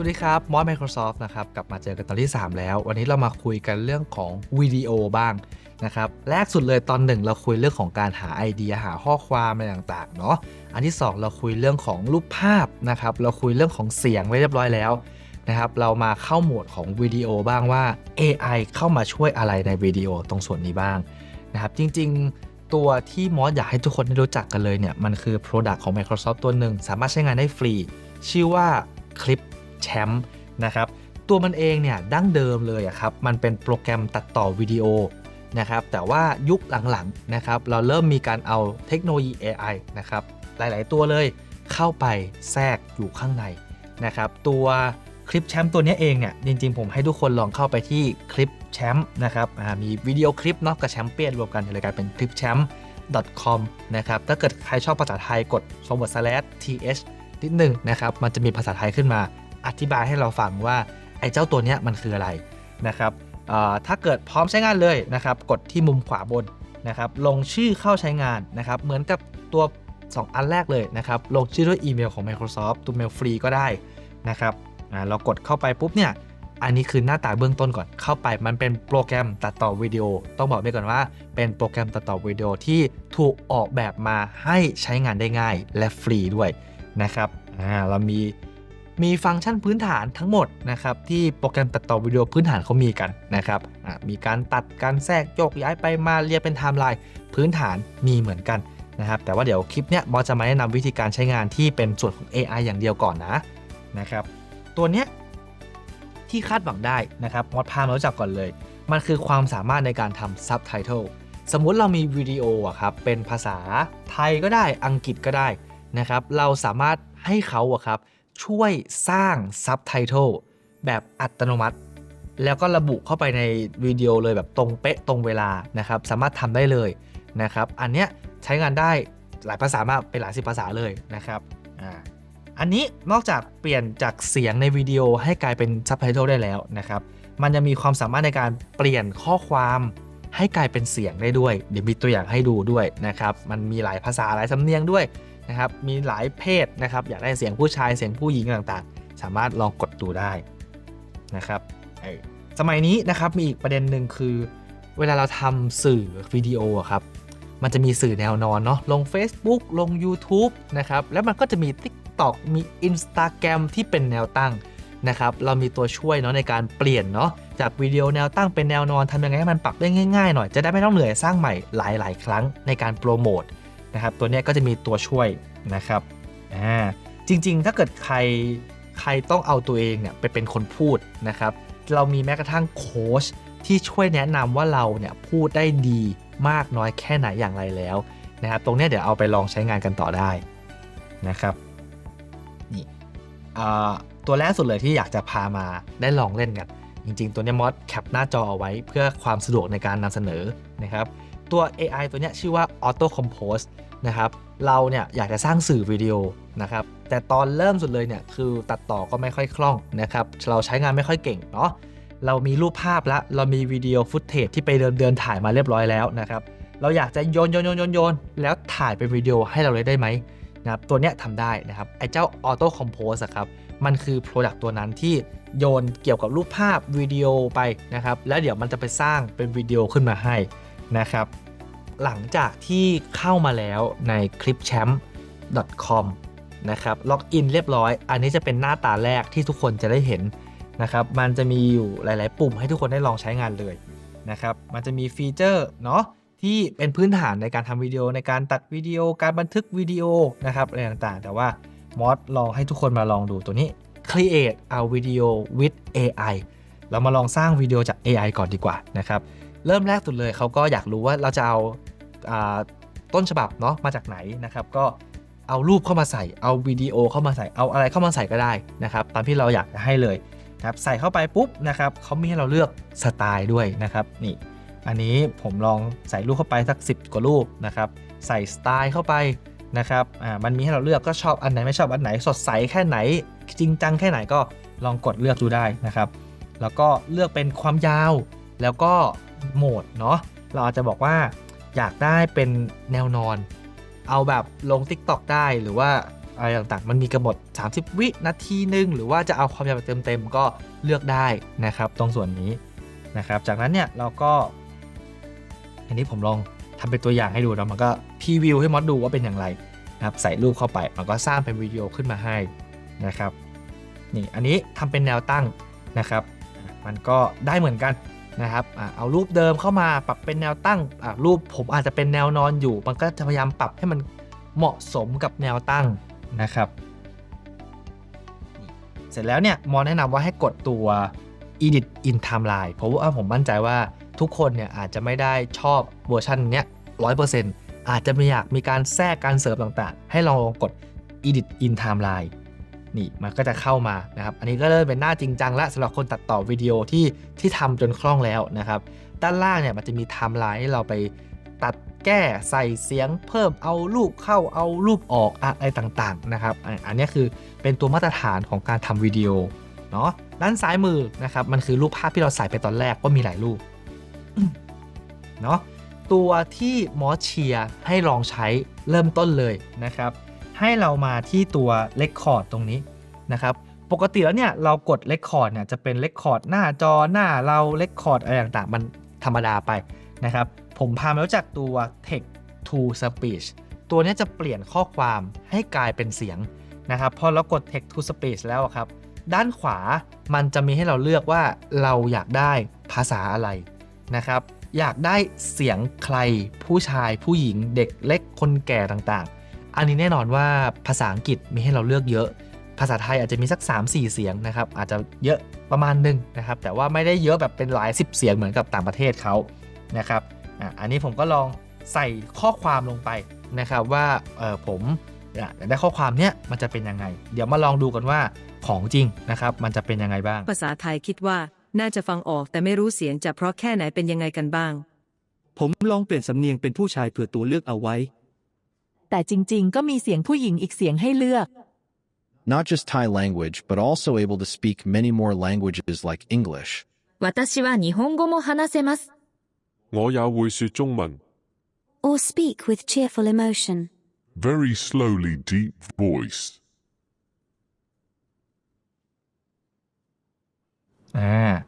วัสดีครับ มอส Microsoft นะครับ กลับมาเจอกันตอนที่ 3 แล้ว วันนี้เรามาคุยกันเรื่องของวิดีโอบ้างนะครับ แรกสุดเลยตอนหนึ่งเราคุยเรื่องของการหาไอเดียหาข้อความอะไรต่างๆ เนาะ อันที่ 2 เราคุยเรื่องของรูปภาพนะครับ เราคุยเรื่องของเสียงไว้เรียบร้อยแล้วนะครับ เรามาเข้าโหมดของวิดีโอบ้างว่า AI เข้ามาช่วยอะไรในวิดีโอตรงส่วนนี้บ้างนะครับ จริง ๆตัวที่มอสอยากให้ทุกคนได้รู้จักกันเลยเนี่ย มันคือ Product ของ Microsoft ตัวหนึ่ง สามารถใช้งานได้ฟรี ชื่อว่าคลิป แชมป์นะครับ ตัวมันเองเนี่ยดั้งเดิมเลยครับ มันเป็นโปรแกรมตัดต่อวิดีโอนะครับ แต่ว่ายุคหลังๆนะครับ เราเริ่มมีการเอาเทคโนโลยี AI นะครับ หลายๆตัวเลยเข้าไปแทรกอยู่ข้างในนะครับ ตัวคลิปแชมป์ตัวนี้เองเนี่ย จริงๆ ผมให้ทุกคนลองเข้าไปที่คลิปแชมป์นะครับมีวิดีโอคลิปเนาะกับแชมเปี้ยนรวมกันเลยกลายเป็นคลิปแชมป์ com นะครับ ถ้าเกิดใครชอบภาษาไทยกด forward slash th นิดหนึ่งนะครับ มันจะมีภาษาไทยขึ้นมา อธิบายให้เราฟังว่าไอ้เจ้าตัวนี้มันคืออะไรนะครับถ้าเกิดพร้อมใช้งานเลยนะครับ กดที่มุมขวาบนนะครับ ลงชื่อเข้าใช้งานนะครับ เหมือนกับตัว 2 อันแรกเลยนะครับ ลงชื่อด้วยอีเมลของ Microsoft ตัวเมลฟรีก็ได้นะครับเรากดเข้าไปปุ๊บเนี่ย อันนี้คือหน้าตาเบื้องต้นก่อน เข้าไปมันเป็นโปรแกรมตัดต่อวิดีโอ ต้องบอกไว้ก่อนว่า เป็นโปรแกรมตัดต่อวิดีโอที่ถูกออกแบบมาให้ใช้งานได้ง่ายและฟรีด้วยนะครับเรามี มีฟังก์ชันพื้นฐานทั้งหมดนะครับที่โปรแกรมตัดต่อวิดีโอพื้นฐานเขามีกันนะครับมีการตัดการแทรกโยกย้ายไปมาเรียกเป็นไทม์ไลน์พื้นฐานมีเหมือนกันนะครับแต่ว่าเดี๋ยวคลิปเนี้ยบอจะมาแนะนำวิธีการใช้งานที่เป็นส่วนของ AI อย่างเดียวก่อนนะนะครับตัวเนี้ยที่คาดหวังได้นะครับมอดพามารู้จักก่อนเลย มันคือความสามารถในการทำซับไตเติลสมมุติเรามีวิดีโออะครับเป็นภาษาไทยก็ได้อังกฤษก็ได้นะครับเราสามารถให้เขาอะครับ ช่วยสร้างซับไตเติลแบบอัตโนมัติ แล้วก็ระบุเข้าไปในวิดีโอเลยแบบตรงเป๊ะตรงเวลานะครับ สามารถทำได้เลยนะครับ อันเนี้ยใช้งานได้หลายภาษามากเป็นหลายสิบภาษาเลยนะครับอ่าอันนี้นอกจากเปลี่ยนจากเสียงในวิดีโอให้กลายเป็นซับไตเติลได้แล้วนะครับ มันจะมีความสามารถในการเปลี่ยนข้อความให้กลายเป็นเสียงได้ด้วย เดี๋ยวมีตัวอย่างให้ดูด้วยนะครับ มันมีหลายภาษาหลายสำเนียงด้วย นะครับมีหลายเพศนะครับอยากได้เสียงผู้ชายเสียงผู้หญิงต่างๆ สามารถลองกดดูได้นะครับสมัยนี้นะครับมีอีกประเด็นหนึ่งคือ เวลาเราทำสื่อวิดีโอครับมันจะมีสื่อแนวนอนเนาะลง Facebook ลง YouTube นะครับแล้วมันก็จะมี TikTok มี Instagram ที่เป็นแนวตั้งนะครับเรามีตัวช่วยเนาะในการเปลี่ยนเนาะจากวิดีโอแนวตั้งเป็นแนวนอนทำยังไงให้มันปรับได้ง่ายๆหน่อยจะได้ไม่ต้องเหนื่อยสร้างใหม่หลาย ๆ ครั้งในการโปรโมท นะครับ ตัวนี้ก็จะมีตัวช่วยนะครับอ่าจริง ๆ ถ้าเกิดใครใครต้องเอาตัวเองเนี่ยไปเป็นคนพูดนะครับ เรามีแม้กระทั่งโค้ชที่ช่วยแนะนำว่าเราเนี่ยพูดได้ดีมากน้อยแค่ไหนอย่างไรแล้วนะครับ ตรงนี้เดี๋ยวเอาไปลองใช้งานกันต่อได้นะครับนี่ตัวแรกสุดเลยที่อยากจะพามาได้ลองเล่นกัน จริง ๆ ตัวนี้มอสแคปหน้าจอเอาไว้เพื่อความสะดวกในการนำเสนอนะครับ ตัว AI ตัวนี้ชื่อว่า Auto Compose นะครับเราเนี่ยอยากจะสร้างสื่อวิดีโอนะครับแต่ตอนเริ่มสุดเลยเนี่ยคือตัดต่อก็ไม่ค่อยคล่องนะครับเราใช้งานไม่ค่อยเก่งเนาะเรามีรูปภาพแล้วเรามีวิดีโอฟุตเทจที่ไปเดินเดินถ่ายมาเรียบร้อยแล้วนะครับเราอยากจะโยนโยนโยนโยนโยนแล้วถ่ายเป็นวิดีโอให้เราเลยได้ไหมนะครับตัวเนี้ยทำได้นะครับไอ้เจ้า Auto Compose ครับมันคือ Product ตัวนั้นที่โยนเกี่ยวกับรูปภาพวิดีโอไปนะครับแล้วเดี๋ยวมันจะไปสร้างเป็นวิดีโอขึ้นมาให้ นะครับ หลังจากที่เข้ามาแล้วใน clipchamp.com นะครับล็อกอินเรียบร้อย อันนี้จะเป็นหน้าตาแรกที่ทุกคนจะได้เห็นนะครับ มันจะมีอยู่หลาย ๆ ปุ่มให้ทุกคนได้ลองใช้งานเลยนะครับ มันจะมีฟีเจอร์เนาะที่เป็นพื้นฐานในการทำวิดีโอในการตัดวิดีโอการบันทึกวิดีโอนะครับอะไรต่างๆ แต่ว่ามอสลองให้ทุกคนมาลองดูตัวนี้ create a video with AI เรามาลองสร้างวิดีโอจาก AI ก่อนดีกว่านะครับ เริ่มแรกสุดเลยเขาก็อยากรู้ว่าเราจะเอาต้นฉบับเนาะมาจากไหนนะครับ ก็เอารูปเข้ามาใส่ เอาวิดีโอเข้ามาใส่ เอาอะไรเข้ามาใส่ก็ได้นะครับ ตามที่เราอยากจะให้เลยนะครับใส่เข้าไปปุ๊บนะครับเขามีให้เราเลือกสไตล์ด้วยนะครับนี่ อันนี้ผมลองใส่รูปเข้าไปสัก 10 กว่ารูปนะครับใส่สไตล์เข้าไปนะครับอ่ามันมีให้เราเลือกก็ชอบอันไหนไม่ชอบอันไหนสดใสแค่ไหน จริงจังแค่ไหนก็ลองกดเลือกดูได้นะครับ แล้วก็เลือกเป็นความยาว แล้วก็ โหมดเนาะเราอาจจะบอกว่าอยากได้เป็นแนวนอน เอาแบบลง TikTok ได้หรือว่าอะไรต่างๆ มันมีกำหนด 30 วินาทีหนึ่งหรือว่าจะเอาความยาวแบบเต็มๆก็เลือกได้นะครับตรงส่วนนี้นะครับ จากนั้นเนี่ยเราก็ อันนี้ผมลองทำเป็นตัวอย่างให้ดูแล้วมันก็พรีวิวให้มอสดูว่าเป็นอย่างไรนะครับใส่รูปเข้าไปมันก็สร้างเป็นวิดีโอขึ้นมาให้นะครับนี่อันนี้ทำเป็นแนวตั้งนะครับ มันก็ได้เหมือนกัน นะครับเอารูปเดิมเข้ามาปรับเป็นแนวตั้งรูปผมอาจจะเป็นแนวนอนอยู่ มันก็จะพยายามปรับให้มันเหมาะสมกับแนวตั้งนะครับ เสร็จแล้วเนี่ยมอแนะนำว่าให้กดตัว edit in timeline เพราะว่าผมมั่นใจว่าทุกคนเนี่ยอาจจะไม่ได้ชอบเวอร์ชันเนี้ยร้อยเปอร์เซ็นต์อาจจะมีอยากมีการแทรกการเสริมต่างๆ ให้ลองกด edit in timeline นี่มันก็จะเข้ามานะครับ อันนี้ก็เริ่มเป็นหน้าจริงจังและสำหรับคนตัดต่อวิดีโอที่ที่ทำจนคล่องแล้วนะครับ ด้านล่างเนี่ยมันจะมีไทม์ไลน์ให้เราไปตัดแก้ใส่เสียงเพิ่มเอารูปเข้าเอารูปออกอะไรต่างๆนะครับ อันนี้คือเป็นตัวมาตรฐานของการทำวิดีโอเนาะด้านซ้ายมือนะครับมันคือรูปภาพที่เราใส่ไปตอนแรกก็มีหลายรูปเนาะตัวที่มอสเชียให้ลองใช้เริ่มต้นเลยนะครับ ให้เรามาที่ตัวเลคคอร์ดตรงนี้นะครับ ปกติแล้วเนี่ยเรากดเลคคอร์ดเนี่ยจะเป็นเลคคอร์ดหน้าจอหน้าเราเลคคอร์ดอะไรต่างๆ มันธรรมดาไปนะครับ ผมพามารู้จักตัว text to speech ตัวนี้จะเปลี่ยนข้อความให้กลายเป็นเสียงนะครับ พอเรากด text to speech แล้วครับ ด้านขวามันจะมีให้เราเลือกว่าเราอยากได้ภาษาอะไรนะครับ อยากได้เสียงใครผู้ชายผู้หญิงเด็กเล็กคนแก่ต่างๆ อันนี้แน่นอนว่าภาษาอังกฤษมีให้เราเลือกเยอะ ภาษาไทยอาจจะมีสัก 3-4 เสียงนะครับ อาจจะเยอะประมาณหนึ่งนะครับ แต่ว่าไม่ได้เยอะแบบเป็นหลาย 10 เสียงเหมือนกับต่างประเทศเขานะครับอะอันนี้ผมก็ลองใส่ข้อความลงไปนะครับว่าเออผมอยากได้ข้อความเนี้ยมันจะเป็นยังไง เดี๋ยวมาลองดูกันว่าของจริงนะครับ มันจะเป็นยังไงบ้าง ภาษาไทยคิดว่าน่าจะฟังออกแต่ไม่รู้เสียงจะเพราะแค่ไหนเป็นยังไงกันบ้าง ผมลองเปลี่ยนสำเนียงเป็นผู้ชายเผื่อตัวเลือกเอาไว้ แต่จริงๆ ก็มีเสียงผู้หญิงอีกเสียงให้เลือก Not just Thai language, but also able to speak many more languages like English. 私は日本語も話せます。我也會說中文。 or speak with cheerful emotion. Very slowly, deep voice. อ่า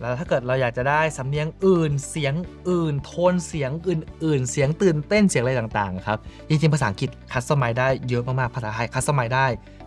แล้วถ้าเกิดเราอยากจะได้สำเนียงอื่น เสียงอื่น โทนเสียงอื่น ๆ เสียงตื่นเต้นเสียงอะไรต่างๆครับ จริงๆ ภาษาอังกฤษคัสตอมไมได้เยอะมากๆ ภาษาไทยคัสตอมไมได้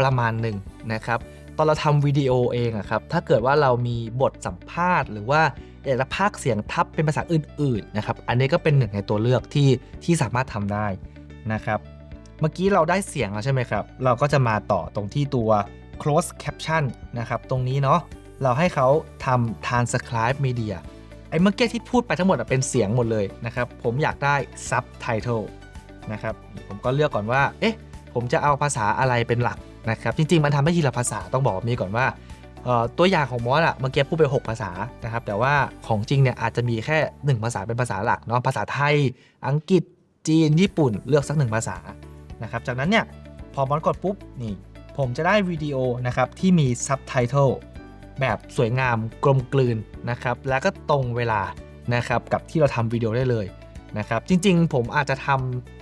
ประมาณหนึ่งนะครับ ตอนเราทำวิดีโอเองอะครับ ถ้าเกิดว่าเรามีบทสัมภาษณ์ หรือว่าอยากจะพากเสียงทับเป็นภาษาอื่น ๆ นะครับ อันนี้ก็เป็นหนึ่งในตัวเลือกที่ที่สามารถทำได้นะครับ เมื่อกี้เราได้เสียงแล้วใช่ไหมครับ เราก็จะมาต่อตรงที่ตัว close caption นะครับ ตรงนี้เนาะ เราให้เขาทำ transcribe media ไอ้เมื่อกี้ที่พูดไปทั้งหมดเป็นเสียงหมดเลยนะครับ ผมอยากได้ subtitle นะครับ ผมก็เลือกก่อนว่า เอ๊ะ ผมจะเอาภาษาอะไรเป็นหลักนะครับ จริง ๆ มันทำได้ทีละภาษาต้องบอกแบบนี้ก่อนว่าตัวอย่างของมอสอะเมื่อกี้พูดไป 6 ภาษานะครับ แต่ว่าของจริงเนี่ยอาจจะมีแค่ 1 ภาษาเป็นภาษาหลักเนาะภาษาไทย อังกฤษจีน ญี่ปุ่นเลือกสักหนึ่งภาษานะครับจากนั้นเนี่ยพอมอนกดปุ๊บนี่ผมจะได้วิดีโอนะครับที่มีซับไตเติล แบบสวยงามกลมกลืนนะครับ แล้วก็ตรงเวลานะครับกับที่เราทำวิดีโอได้เลยนะครับ จริงๆ ผมอาจจะท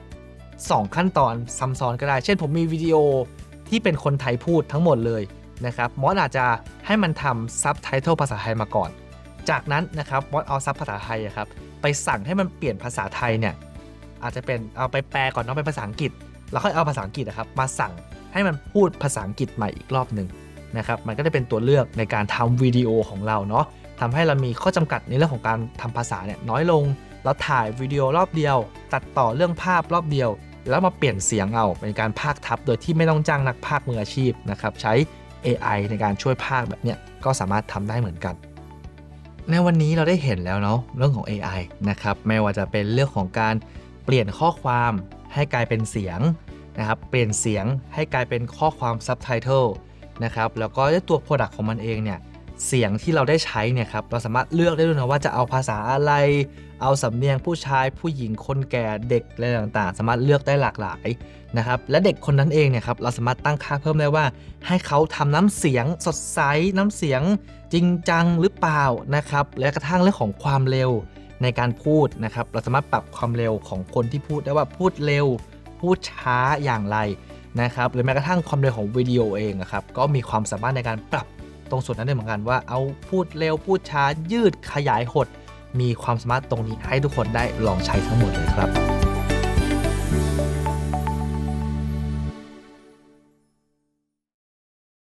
ำสองขั้นตอนซ้ำซ้อนก็ได้ เช่นผมมีวิดีโอที่เป็นคนไทยพูดทั้งหมดเลยนะครับมอสอาจจะให้มันทำซับไตเติลภาษาไทยมาก่อน จากนั้นนะครับมอสเอาซับภาษาไทยอะครับไปสั่งให้มันเปลี่ยนภาษาไทยเนี่ยอาจจะเป็นเอาไปแปลก่อนเนาะเป็นภาษาอังกฤษ แล้วค่อยเอาภาษาอังกฤษนะครับมาสั่งให้มันพูดภาษาอังกฤษใหม่อีกรอบหนึ่ง นะครับมันก็จะเป็นตัวเลือกในการทำวิดีโอของเราเนาะทำให้เรามีข้อจำกัดในเรื่องของการทำภาษาเนี่ยน้อยลง เราถ่ายวิดีโอรอบเดียว ตัดต่อเรื่องภาพรอบเดียว แล้วมาเปลี่ยนเสียงเอาเป็นการพากย์ทับ โดยที่ไม่ต้องจ้างนักพากย์มืออาชีพนะครับใช้ AI ในการช่วยพากย์แบบเนี้ยก็สามารถทำได้เหมือนกัน ในวันนี้เราได้เห็นแล้วเนาะเรื่องของ AI นะครับไม่ว่าจะเป็นเรื่องของการเปลี่ยนข้อความให้กลายเป็นเสียงนะครับเปลี่ยนเสียงให้กลายเป็นข้อความซับไตเติล นะครับแล้วก็ด้วยตัว Product ของมันเองเนี่ยเสียงที่เราได้ใช้เนี่ยครับเราสามารถเลือกได้ด้วยนะว่าจะเอาภาษาอะไร เอาสำเนียงผู้ชายผู้หญิงคนแก่เด็กอะไรต่างๆ สามารถเลือกได้หลากหลายนะครับและเด็กคนนั้นเองเนี่ยครับเราสามารถตั้งค่าเพิ่มได้ว่า ให้เขาทำน้ำเสียงสดใสน้ำเสียงจริงจังหรือเปล่านะครับและกระทั่งเรื่องของความเร็วในการพูดนะครับเราสามารถปรับความเร็วของคนที่พูดได้ว่าพูดเร็ว พูดช้าอย่างไร นะครับหรือแม้กระทั่งความเร็วของวิดีโอเองอะครับก็มีความสามารถในการปรับตรงส่วนนั้นได้เหมือนกันว่าเอาพูดเร็วพูดช้ายืดขยายหด มีความสามารถตรงนี้ให้ทุกคนได้ลองใช้ทั้งหมดเลยครับ